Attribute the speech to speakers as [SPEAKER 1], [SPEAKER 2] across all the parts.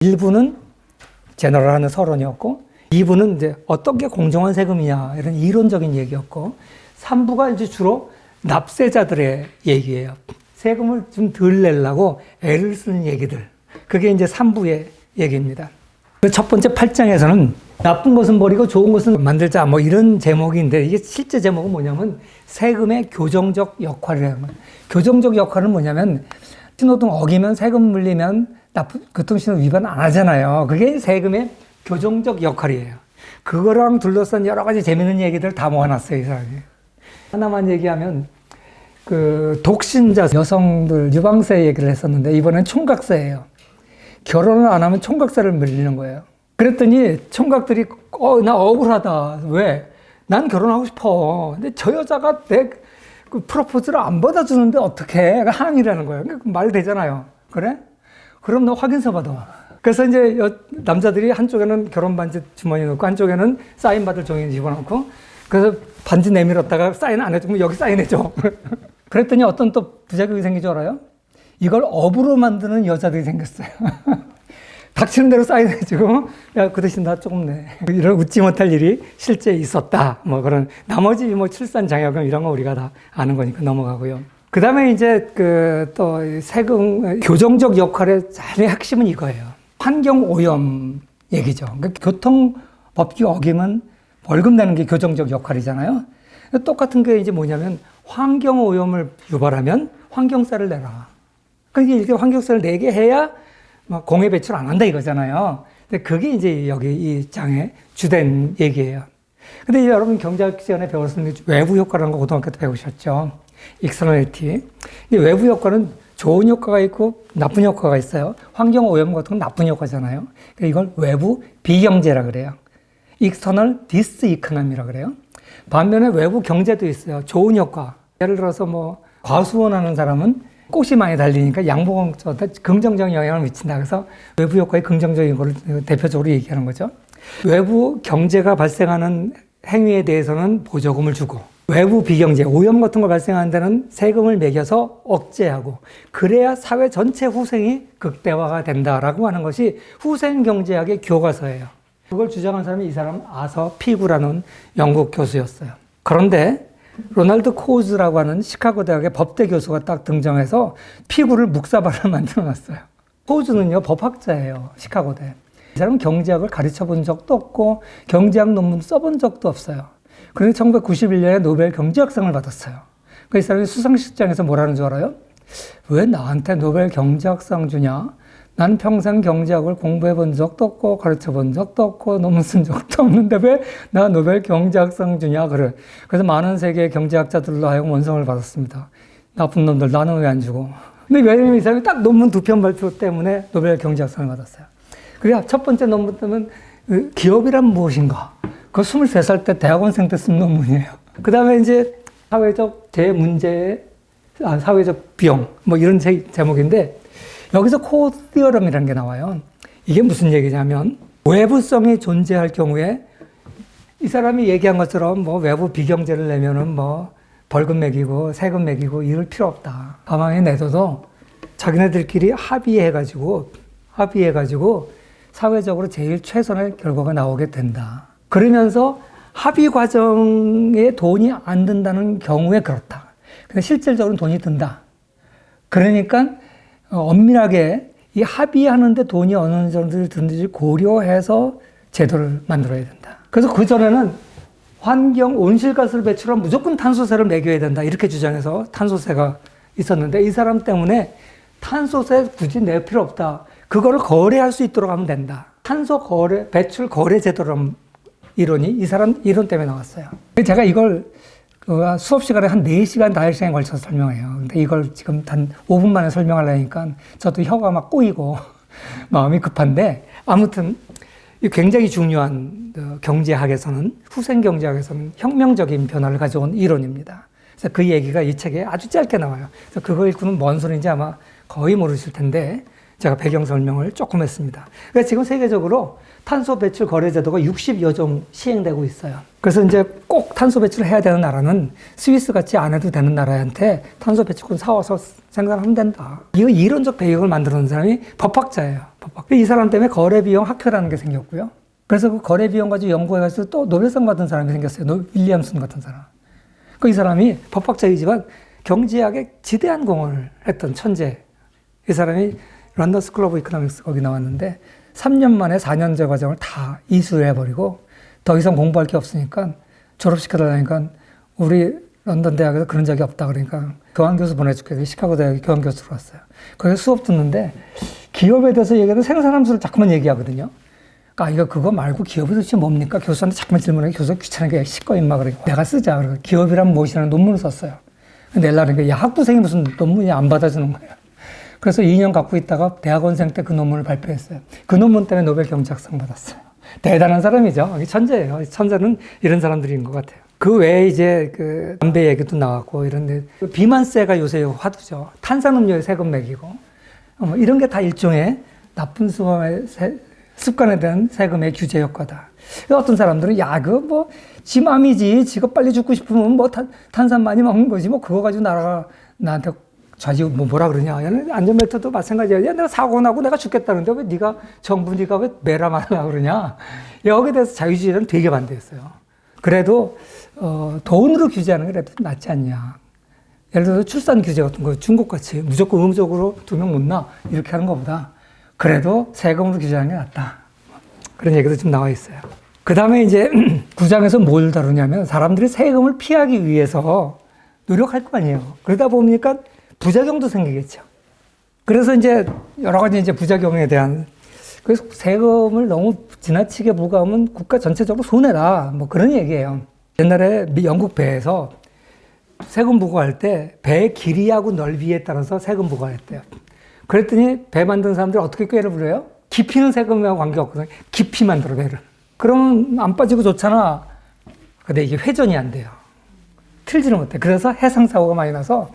[SPEAKER 1] 1부는 제너럴하는 서론이었고 2부는 이제 어떤 게 공정한 세금이냐 이런 이론적인 얘기였고 3부가 이제 주로 납세자들의 얘기예요. 세금을 좀 덜 내려고 애를 쓰는 얘기들. 그게 이제 3부의 얘기입니다. 그 첫 번째 8장에서는 나쁜 것은 버리고 좋은 것은 만들자 뭐 이런 제목인데 이게 실제 제목은 뭐냐면 세금의 교정적 역할이라는 거예요. 교정적 역할은 뭐냐면 신호등 어기면 세금 물리면 나쁜 교통신호 위반 안 하잖아요. 그게 세금의 교정적 역할이에요. 그거랑 둘러싼 여러 가지 재밌는 얘기들 다 모아놨어요, 이 사람이. 하나만 얘기하면 그 독신자 여성들 유방세 얘기를 했었는데 이번엔 총각세예요. 결혼을 안 하면 총각세를 물리는 거예요. 그랬더니 총각들이 어 나 억울하다. 왜? 난 결혼하고 싶어. 근데 저 여자가 내 그 프로포즈를 안 받아주는데 어떻게? 항의라는 거예요. 그말 되잖아요. 그래? 그럼 너 확인서 받아. 그래서 이제 여- 남자들이 한쪽에는 결혼 반지 주머니에 넣고 한쪽에는 사인 받을 종이 집어넣고 그래서 반지 내밀었다가 사인 안 해주면 여기 사인해줘. 그랬더니 어떤 또 부작용이 생긴 줄 알아요? 이걸 업으로 만드는 여자들이 생겼어요. 닥치는 대로 사인해주고, 야, 그 대신 나 조금 내. 이런 웃지 못할 일이 실제 있었다. 뭐 그런, 나머지 뭐 출산 장려금 이런 거 우리가 다 아는 거니까 넘어가고요. 그 다음에 이제 그 또 세금, 교정적 역할의 제일 핵심은 이거예요. 환경 오염 얘기죠. 그러니까 교통 법규 어기면 벌금 내는 게 교정적 역할이잖아요. 똑같은 게 이제 뭐냐면 환경 오염을 유발하면 환경세를 내라. 그러니까 이렇게 환경세를 내게 해야 막 공해 배출 안 한다 이거잖아요. 근데 그게 이제 여기 이 장의 주된 얘기예요. 근데 여러분 경제학 시간에 때 외부 효과라는 거 고등학교 때 배우셨죠. 익스터널리티. 이 외부 효과는 좋은 효과가 있고 나쁜 효과가 있어요. 환경 오염 같은 건 나쁜 효과잖아요. 그러니까 이걸 외부 비경제라 그래요. 익스터널 디스 이코노미라 그래요. 반면에 외부 경제도 있어요. 좋은 효과. 예를 들어서 뭐 과수원하는 사람은 꽃이 많이 달리니까 양봉한테 긍정적인 영향을 미친다. 그래서 외부 효과의 긍정적인 걸 대표적으로 얘기하는 거죠. 외부 경제가 발생하는 행위에 대해서는 보조금을 주고 외부 비경제, 오염 같은 거 발생하는 데는 세금을 매겨서 억제하고 그래야 사회 전체 후생이 극대화가 된다라고 하는 것이 후생 경제학의 교과서예요. 그걸 주장한 사람이 이 사람 아서 피구라는 영국 교수였어요. 그런데 로날드 코우즈라고 하는 시카고 대학의 법대 교수가 딱 등장해서 피구를 묵사발을 만들어 놨어요. 코우즈는요, 법학자예요. 시카고대. 이 사람은 경제학을 가르쳐 본 적도 없고, 경제학 논문 써본 적도 없어요. 그런데 1991년에 노벨 경제학상을 받았어요. 그 이 사람이 수상식장에서 뭐라는 줄 알아요? 왜 나한테 노벨 경제학상 주냐? 난 평생 경제학을 공부해 본 적도 없고 가르쳐 본 적도 없고 논문 쓴 적도 없는데 왜 나 노벨 경제학상 주냐 그래. 그래서 많은 세계 경제학자들로 하여금 원성을 받았습니다. 나쁜 놈들 나는 왜 안 주고. 근데 왜냐면 이 사람이 딱 논문 두 편 발표 때문에 노벨 경제학상을 받았어요. 그게 첫 번째 논문 때문에 그 기업이란 무엇인가. 그 23살 때 대학원생 때 쓴 논문이에요. 그 다음에 이제 사회적 대문제, 아, 사회적 비용, 뭐 이런 제, 제목인데 여기서 코어 티어럼이라는 게 나와요. 이게 무슨 얘기냐면 외부성이 존재할 경우에 이 사람이 얘기한 것처럼 뭐 외부 비경제를 내면은 뭐 벌금 매기고 세금 매기고 이럴 필요 없다. 가만히 내둬도 자기네들끼리 합의해가지고 합의해가지고 사회적으로 제일 최선의 결과가 나오게 된다. 그러면서 합의 과정에 돈이 안 든다는 경우에 그렇다. 근데 실질적으로는 돈이 든다. 그러니까 어, 엄밀하게 이 합의하는데 돈이 어느 정도 드는지 고려해서 제도를 만들어야 된다. 그래서 그전에는 환경 온실가스를 배출하면 무조건 탄소세를 매겨야 된다. 이렇게 주장해서 탄소세가 있었는데 이 사람 때문에 탄소세 굳이 낼 필요 없다. 그거를 거래할 수 있도록 하면 된다. 탄소 거래, 배출 거래 제도라는 이론이 이 사람 이론 때문에 나왔어요. 제가 이걸 그 수업 시간에 한 4시간, 5시간에 걸쳐서 설명해요. 근데 이걸 지금 단 5분 만에 설명하려니까 저도 혀가 막 꼬이고 마음이 급한데 아무튼 이 굉장히 중요한 어, 경제학에서는 후생 경제학에서는 혁명적인 변화를 가져온 이론입니다. 그래서 그 얘기가 이 책에 아주 짧게 나와요. 그래서 그거 읽고는 뭔 소리인지 아마 거의 모르실 텐데 제가 배경 설명을 조금 했습니다. 그래서 지금 세계적으로 탄소 배출 거래 제도가 60여 종 시행되고 있어요. 그래서 이제 꼭 탄소 배출을 해야 되는 나라는 스위스 같이 안 해도 되는 나라한테 탄소 배출권 사와서 생산하면 된다. 이거 이론적 배경을 만들어 놓은 사람이 법학자예요. 법학자. 이 사람 때문에 거래 비용 학회라는 게 생겼고요. 그래서 그 거래 비용 가지고 연구해가지고 또 노벨상 받은 사람이 생겼어요. 노, 윌리엄슨 같은 사람. 그 이 사람이 법학자이지만 경제학에 지대한 공헌을 했던 천재. 이 사람이 런던 스쿨 오브 이코노믹스 거기 나왔는데 3년 만에 4년제 과정을 다 이수해버리고 더 이상 공부할 게 없으니까 졸업시켜달라니까 우리 런던 대학에서 그런 적이 없다 그러니까 교환교수 보내줄게. 시카고 대학에 교환교수로 왔어요. 거기서 수업 듣는데 기업에 대해서 얘기하면 생산함수를 자꾸만 얘기하거든요. 아, 이거 그거 말고 기업이 도대체 뭡니까? 교수한테 자꾸만 질문하기 교수가 귀찮으니까 시꺼 임마 그래. 내가 쓰자. 그래. 기업이란 무엇이라는 논문을 썼어요. 내려는 게, 야, 학부생이 무슨 논문이 안 받아주는 거예요. 그래서 2년 갖고 있다가 대학원생 때 그 논문을 발표했어요. 그 논문 때문에 노벨 경제학상 받았어요. 대단한 사람이죠. 천재예요. 천재는 이런 사람들인 것 같아요. 그 외에 이제 그 담배 얘기도 나왔고 이런데 비만세가 요새 화두죠. 탄산음료에 세금 매기고 뭐 이런 게 다 일종의 나쁜 습관에, 습관에 대한 세금의 규제 효과다. 어떤 사람들은 야, 그 뭐, 지 맘이지. 지가 빨리 죽고 싶으면 뭐 탄, 탄산 많이 먹는 거지. 뭐 그거 가지고 나라가 나한테 좌지 뭐 뭐라 그러냐. 안전벨트도 마찬가지야. 야, 내가 사고 나고 내가 죽겠다는데 왜 네가 정부 네가 왜 매라 말라 그러냐. 여기에 대해서 자유주의자는 되게 반대했어요. 그래도 어, 돈으로 규제하는 게 그래도 낫지 않냐. 예를 들어서 출산 규제 같은 거 중국같이 무조건 음적으로 두 명 못 나. 이렇게 하는 것보다 그래도 세금으로 규제하는 게 낫다. 그런 얘기도 좀 나와 있어요. 그 다음에 이제 구장에서 뭘 다루냐면 사람들이 세금을 피하기 위해서 노력할 거 아니에요. 그러다 보니까 부작용도 생기겠죠. 그래서 이제 여러 가지 이제 부작용에 대한 그래서 세금을 너무 지나치게 부과하면 국가 전체적으로 손해다. 뭐 그런 얘기예요. 옛날에 영국 배에서 세금 부과할 때 배의 길이하고 넓이에 따라서 세금 부과했대요. 그랬더니 배 만든 사람들이 어떻게 꾀를 부려요? 깊이는 세금하고 관계없거든요. 깊이 만들어 배를. 그러면 안 빠지고 좋잖아. 근데 이게 회전이 안 돼요. 틀지는 못해. 그래서 해상 사고가 많이 나서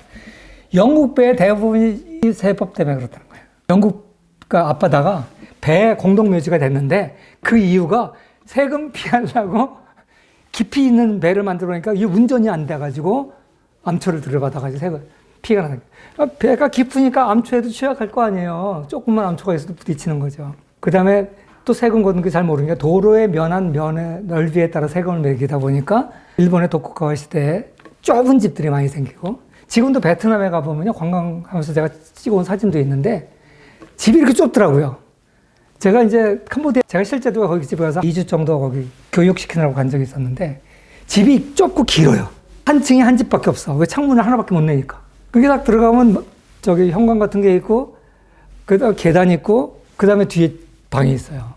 [SPEAKER 1] 영국 배의 대부분이 이 세법 때문에 그렇다는 거예요. 영국 앞바다가 배 공동 묘지가 됐는데 그 이유가 세금 피하려고 깊이 있는 배를 만들어 놓으니까 이 운전이 안 돼가지고 암초를 들여받아가지고 세금 피가 나는 거예요. 배가 깊으니까 암초에도 취약할 거 아니에요. 조금만 암초가 있어도 부딪히는 거죠. 그 다음에 또 세금 걷는 게 잘 모르니까 도로의 면한 면의 넓이에 따라 세금을 매기다 보니까 일본의 도쿠가와 시대에 좁은 집들이 많이 생기고 지금도 베트남에 가보면요. 관광하면서 제가 찍어온 사진도 있는데 집이 이렇게 좁더라고요. 제가 이제 캄보디아, 제가 실제도 거기 집에 가서 2주 정도 거기 교육시키느라고 간 적이 있었는데 집이 좁고 길어요. 한 층에 한 집밖에 없어. 왜 창문을 하나밖에 못 내니까. 그게 딱 들어가면 저기 현관 같은 게 있고, 그 다음 계단 있고, 그 다음에 뒤에 방이 있어요.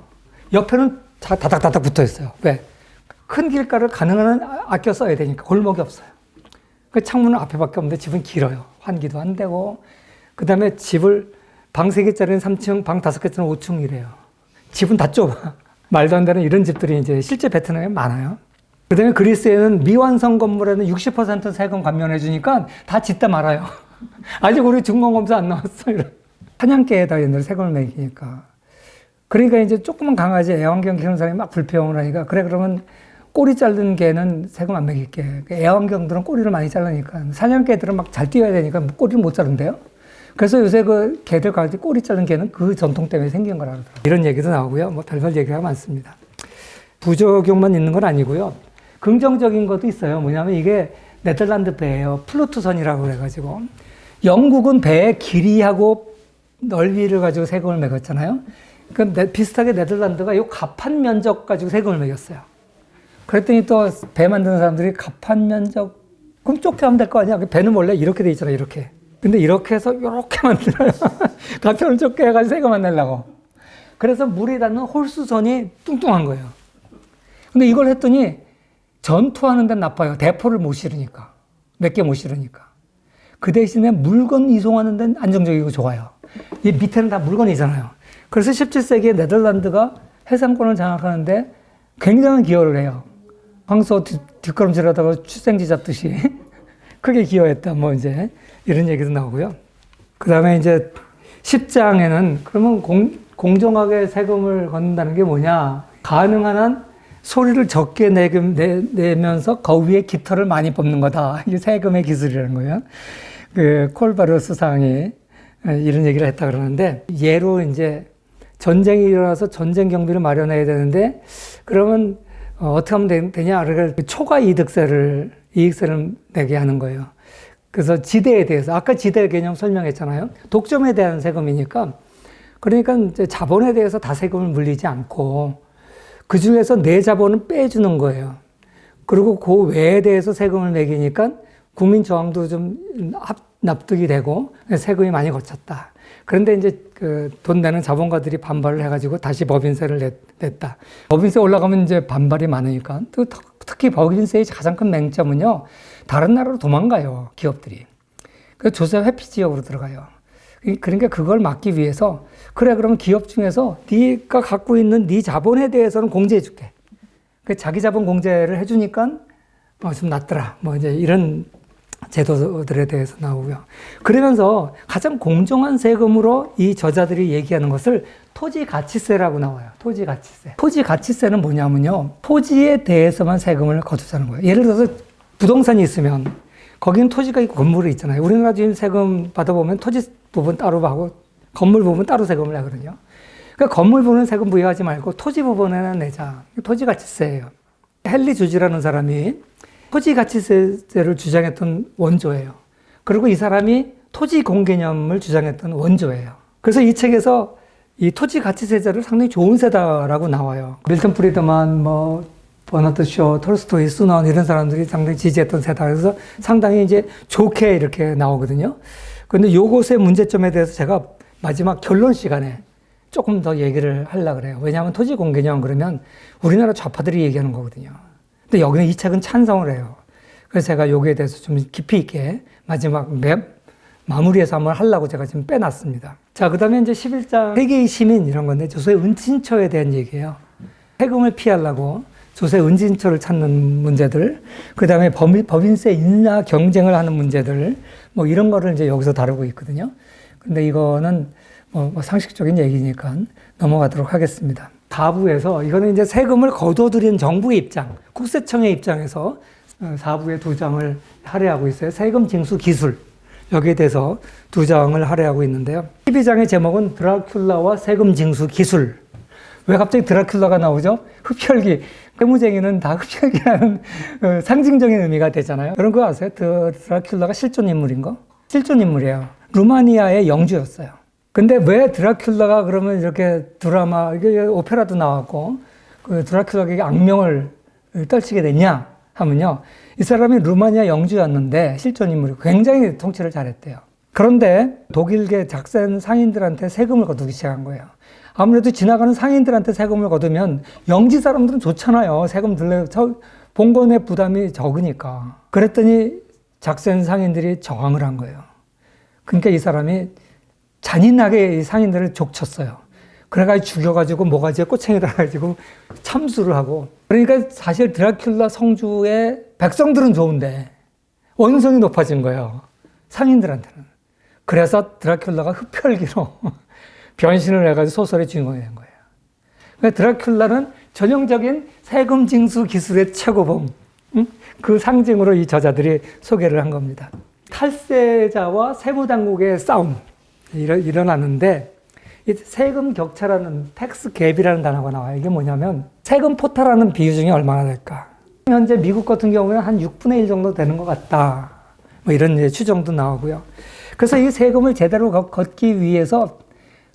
[SPEAKER 1] 옆에는 다 다닥다닥 붙어 있어요. 왜? 큰 길가를 가능한 한 아껴 써야 되니까 골목이 없어요. 그 창문은 앞에밖에 없는데 집은 길어요. 환기도 안 되고, 그 다음에 집을 방 3개짜리는 3층, 방 5개짜리는 5층이래요. 집은 다 좁아. 말도 안 되는 이런 집들이 이제 실제 베트남에 많아요. 그 다음에 그리스에는 미완성 건물에는 60% 세금 감면해 주니까 다 짓다 말아요. 아직 우리 중간검사 안 나왔어. 이런. 사냥개에다 옛날에 세금을 매기니까. 그러니까 이제 조그만 강아지 애완견 키우는 사람이 막 불평을 하니까 그래 그러면 꼬리 자른 개는 세금 안 매길게. 그 애완견들은 꼬리를 많이 자르니까 사냥개들은 막 잘 뛰어야 되니까 꼬리를 못 자른대요. 그래서 요새 그 개들 가지 꼬리 자른 개는 그 전통 때문에 생긴 거라 그러더라고요. 이런 얘기도 나오고요. 뭐 별별 얘기가 많습니다. 부작용만 있는 건 아니고요. 긍정적인 것도 있어요. 뭐냐면 이게 네덜란드 배예요. 플루트선이라고 그래가지고 영국은 배의 길이하고 넓이를 가지고 세금을 매겼잖아요. 그 비슷하게 네덜란드가 이 갑판 면적 가지고 세금을 매겼어요. 그랬더니 또 배 만드는 사람들이 갑판 면적 좁게 하면 될 거 아니야? 배는 원래 이렇게 돼 있잖아, 이렇게. 근데 이렇게 해서 이렇게 만들어요. 갑판을 좁게 해가지고 안 내려고. 그래서 물이 닿는 홀수선이 뚱뚱한 거예요. 근데 이걸 했더니 전투하는 데는 나빠요. 대포를 못 실으니까. 몇 개 못 실으니까. 그 대신에 물건 이송하는 데는 안정적이고 좋아요. 이 밑에는 다 물건이잖아요. 그래서 17세기에 네덜란드가 해상권을 장악하는데 굉장한 기여를 해요. 황소 뒷걸음질 하다가 출생지 잡듯이 크게 기여했다. 뭐 이제 이런 얘기도 나오고요. 그 다음에 이제 10장에는 그러면 공, 공정하게 세금을 걷는다는 게 뭐냐. 가능한 한 소리를 적게 내, 내, 면서 거위의 깃털을 많이 뽑는 거다. 이게 세금의 기술이라는 거예요. 그 콜바르 수상이 이런 얘기를 했다 그러는데 예로 이제 전쟁이 일어나서 전쟁 경비를 마련해야 되는데 그러면 어, 어떻게 하면 되, 되냐? 그러니까 초과 이득세를 이익세를 내게 하는 거예요. 그래서 지대에 대해서 아까 지대 개념 설명했잖아요. 독점에 대한 세금이니까 그러니까 이제 자본에 대해서 다 세금을 물리지 않고 그 중에서 내 자본은 빼주는 거예요. 그리고 그 외에 대해서 세금을 매기니까 국민 저항도 좀 합- 납득이 되고 세금이 많이 거쳤다. 그런데 이제 그 돈 내는 자본가들이 반발을 해가지고 다시 법인세를 냈, 냈다. 법인세 올라가면 이제 반발이 많으니까 특히 법인세의 가장 큰 맹점은요. 다른 나라로 도망가요. 기업들이. 그 조세 회피 지역으로 들어가요. 그러니까 그걸 막기 위해서 그래 그러면 기업 중에서 네가 갖고 있는 네 자본에 대해서는 공제해 줄게. 그 자기 자본 공제를 해주니까 어, 좀 낫더라. 뭐 이제 이런 제도들에 대해서 나오고요. 그러면서 가장 공정한 세금으로 이 저자들이 얘기하는 것을 토지 가치세라고 나와요. 토지 가치세. 토지 가치세는 뭐냐면요. 토지에 대해서만 세금을 거두자는 거예요. 예를 들어서 부동산이 있으면 거기는 토지가 있고 건물이 있잖아요. 우리나라 지금 세금 받아보면 토지 부분 따로 하고 건물 부분 따로 세금을 내거든요. 그러니까 건물 부분은 세금 부여하지 말고 토지 부분에는 내자. 토지 가치세예요. 헨리 주지라는 사람이 토지 가치세를 주장했던 원조예요. 그리고 이 사람이 토지 공개념을 주장했던 원조예요. 그래서 이 책에서 이 토지 가치세제를 상당히 좋은 세다라고 나와요. 밀턴 프리드만, 뭐 버나드 쇼, 톨스토이, 수넌 이런 사람들이 상당히 지지했던 세다. 그래서 상당히 이제 좋게 이렇게 나오거든요. 근데 요것의 문제점에 대해서 제가 마지막 결론 시간에 조금 더 얘기를 하려고 그래요. 왜냐하면 토지 공개념 그러면 우리나라 좌파들이 얘기하는 거거든요. 근데 여기는 이 책은 찬성을 해요. 그래서 제가 여기에 대해서 좀 깊이 있게 마지막 맵 마무리해서 한번 하려고 제가 지금 빼놨습니다. 자, 그 다음에 이제 11장 세계의 시민 이런 건데 조세 은진처에 대한 얘기예요. 세금을 피하려고 조세 은진처를 찾는 문제들, 그 다음에 법인세 인하 경쟁을 하는 문제들, 뭐 이런 거를 이제 여기서 다루고 있거든요. 근데 이거는 뭐, 뭐 상식적인 얘기니까 넘어가도록 하겠습니다. 4부에서 이거는 이제 세금을 거둬들인 정부의 입장, 국세청의 입장에서 4부에 두 장을 할애하고 있어요. 세금 징수 기술. 여기에 대해서 두 장을 할애하고 있는데요. 12장의 제목은 드라큘라와 세금 징수 기술. 왜 갑자기 드라큘라가 나오죠? 흡혈귀. 세무쟁이는 다 흡혈귀라는 어, 상징적인 의미가 되잖아요. 여러분 그거 아세요? 드- 드라큘라가 실존 인물인 거? 실존 인물이에요. 루마니아의 영주였어요. 근데 왜 드라큘라가 그러면 이렇게 드라마, 이게 오페라도 나왔고, 그 드라큘라에게 악명을 떨치게 됐냐 하면요. 이 사람이 루마니아 영주였는데 실존 인물이 굉장히 통치를 잘했대요. 그런데 독일계 작센 상인들한테 세금을 거두기 시작한 거예요. 아무래도 지나가는 상인들한테 세금을 거두면 영지 사람들은 좋잖아요. 세금 들래, 저 봉건의 부담이 적으니까. 그랬더니 작센 상인들이 저항을 한 거예요. 그러니까 이 사람이 잔인하게 이 상인들을 족쳤어요. 그래가지고 죽여가지고 모가지에 꼬챙이 달아가지고 참수를 하고. 그러니까 사실 드라큘라 성주의 백성들은 좋은데 원성이 높아진 거예요. 상인들한테는. 그래서 드라큘라가 흡혈귀로 변신을 해가지고 소설의 주인공이 된 거예요. 그러니까 드라큘라는 전형적인 세금 징수 기술의 최고봉. 응? 그 상징으로 이 저자들이 소개를 한 겁니다. 탈세자와 세무당국의 싸움 일어, 일어나는데 이 세금 격차라는 텍스 갭이라는 단어가 나와요. 이게 뭐냐면 세금 포탈하는 비중이 얼마나 될까? 현재 미국 같은 경우에는 한 6분의 1 정도 되는 것 같다. 뭐 이런 추정도 나오고요. 그래서 이 세금을 제대로 걷- 걷기 위해서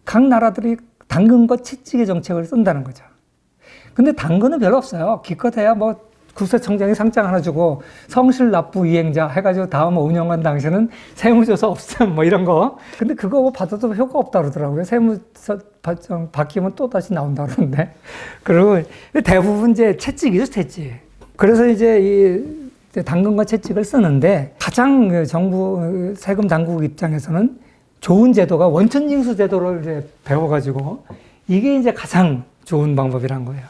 [SPEAKER 1] 각 나라들이 당근과 채찍의 정책을 쓴다는 거죠. 근데 당근은 별로 없어요. 기껏해야 뭐 국세청장이 상장 하나 주고 성실 납부 이행자 해가지고 다음 5년간 당신은 세무조사 없음 뭐 이런 거. 근데 그거 뭐 받아도 효과 없다 그러더라고요. 세무서 바뀌면 또 다시 나온다 그러는데. 그리고 대부분 이제 채찍이죠, 채찍. 그래서 이제 이 당근과 채찍을 쓰는데 가장 그 정부 세금 당국 입장에서는 좋은 제도가 원천 징수 제도를 이제 배워가지고 이게 이제 가장 좋은 방법이란 거예요.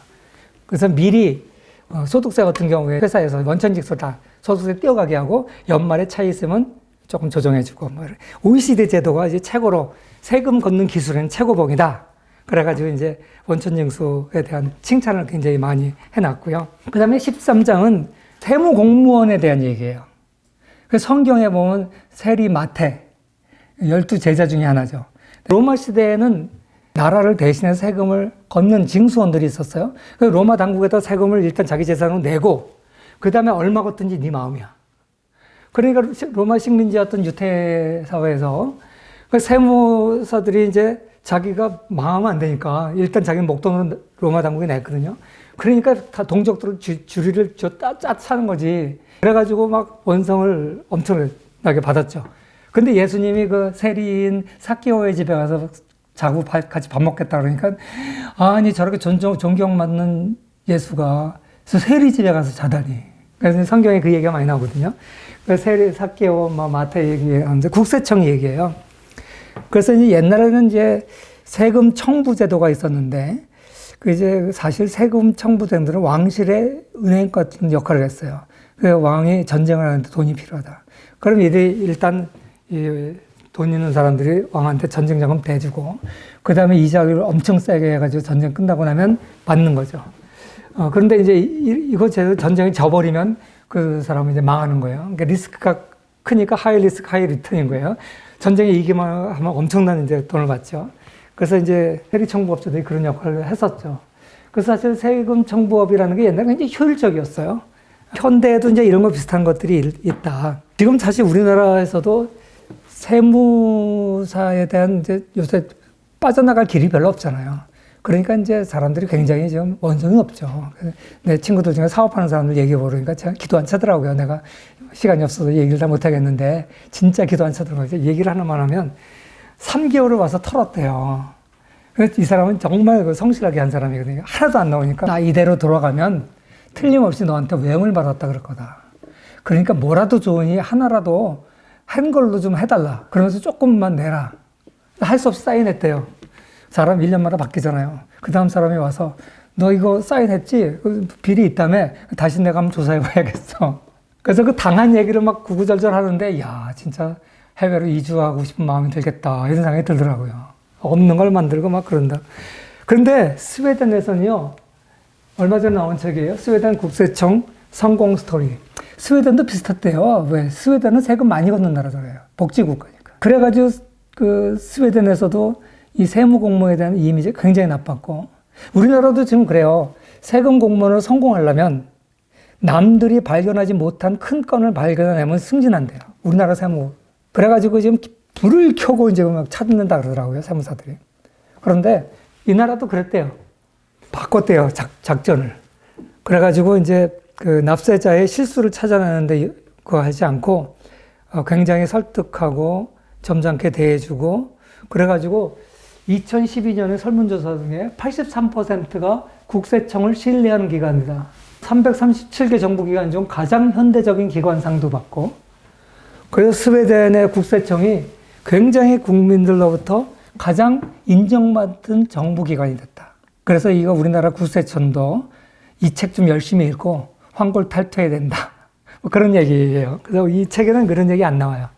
[SPEAKER 1] 그래서 미리 어, 소득세 같은 경우에 회사에서 원천징수 다 소득세 떼어가게 하고 연말에 차이 있으면 조금 조정해주고 뭐. OECD 제도가 이제 최고로 세금 걷는 기술은 최고봉이다. 그래가지고 이제 원천징수에 대한 칭찬을 굉장히 많이 해놨고요. 그 다음에 13장은 세무 공무원에 대한 얘기예요. 그 성경에 보면 세리 마태 열두 제자 중에 하나죠. 로마 시대에는 나라를 대신해서 세금을 걷는 징수원들이 있었어요. 그 로마 당국에다 세금을 일단 자기 재산으로 내고 그 다음에 얼마 걷든지 네 마음이야. 그러니까 로마 식민지였던 유태 사회에서 그 세무사들이 이제 자기가 망하면 안 되니까 일단 자기 목돈으로 로마 당국에 냈거든요. 그러니까 다 동족들을 주, 주리를 쫙 차는 거지. 그래가지고 막 원성을 엄청나게 받았죠. 근데 예수님이 그 세리인 사키오의 집에 가서 자고 밥- 같이 밥 먹겠다 그러니까 아니 저렇게 존경, 존경받는 예수가 저 세리 집에 가서 자다니. 그래서 성경에 그 얘기가 많이 나오거든요. 그 세리, 사키오, 뭐 마태 얘기하는데 국세청 얘기예요. 그래서 이제 옛날에는 이제 세금 청부 제도가 있었는데 그 이제 사실 세금 청부대들은 왕실의 은행 같은 역할을 했어요. 그 왕이 전쟁을 하는데 돈이 필요하다. 그럼 이들이 일단 이 돈 있는 사람들이 왕한테 전쟁 자금 대주고 그 다음에 이자를 엄청 세게 해가지고 전쟁 끝나고 나면 받는 거죠. 어, 그런데 이제 이, 이거 제 전쟁이 져버리면 그 사람은 이제 망하는 거예요. 그러니까 리스크가 크니까 하이 리스크 하이 리턴인 거예요. 전쟁에 이기만 하면 엄청난 이제 돈을 받죠. 그래서 이제 세리 청부업자들이 그런 역할을 했었죠. 그래서 사실 세금 청부업이라는 게 옛날에 굉장히 효율적이었어요. 현대에도 이제 이런 거 비슷한 것들이 있- 있다. 지금 사실 우리나라에서도 세무사에 대한 이제 요새 빠져나갈 길이 별로 없잖아요. 그러니까 이제 사람들이 굉장히 좀 원성이 없죠. 내 친구들 중에 사업하는 사람들 얘기해 보니까 제가 기도 안 차더라고요. 내가 시간이 없어서 얘기를 다 못하겠는데 진짜 기도 안 차더라고요. 얘기를 하나만 하면 3개월을 와서 털었대요. 그래서 이 사람은 정말 그 성실하게 한 사람이거든요. 하나도 안 나오니까 나 이대로 돌아가면 틀림없이 너한테 외형을 받았다 그럴 거다. 그러니까 뭐라도 좋으니 하나라도 한 걸로 좀 해달라. 그러면서 조금만 내라. 할 수 없이 사인했대요. 사람 1년마다 바뀌잖아요. 그 다음 사람이 와서 너 이거 사인했지? 그 비리 있다며? 다시 내가 한번 조사해봐야겠어. 그래서 그 당한 얘기를 막 구구절절 하는데, 야, 진짜 해외로 이주하고 싶은 마음이 들겠다. 이런 생각이 들더라고요. 없는 걸 만들고 막 그런다. 그런데 스웨덴에서는요, 얼마 전에 나온 책이에요. 스웨덴 국세청 성공 스토리. 스웨덴도 비슷했대요. 왜? 스웨덴은 세금 많이 걷는 나라잖아요. 복지국가니까. 그래가지고 그 스웨덴에서도 이 세무 공무원에 대한 이미지 굉장히 나빴고, 우리나라도 지금 그래요. 세금 공무원을 성공하려면 남들이 발견하지 못한 큰 건을 발견하면 승진한대요. 우리나라 세무. 그래가지고 지금 불을 켜고 이제 막 찾는다 그러더라고요. 세무사들이. 그런데 이 나라도 그랬대요. 바꿨대요. 작, 작전을. 그래가지고 이제 그 납세자의 실수를 찾아내는데 그거 하지 않고 어, 굉장히 설득하고 점잖게 대해주고 그래가지고 2012년에 설문조사 중에 83%가 국세청을 신뢰하는 기관이다. 337개 정부기관 중 가장 현대적인 기관상도 받고 그래서 스웨덴의 국세청이 굉장히 국민들로부터 가장 인정받은 정부기관이 됐다. 그래서 이거 우리나라 국세청도 이 책 좀 열심히 읽고 황골 탈퇴해야 된다. 뭐 그런 얘기예요. 그래서 이 책에는 그런 얘기 안 나와요.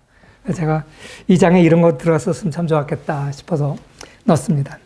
[SPEAKER 1] 제가 이 장에 이런 거 들어갔었으면 참 좋았겠다 싶어서 넣었습니다.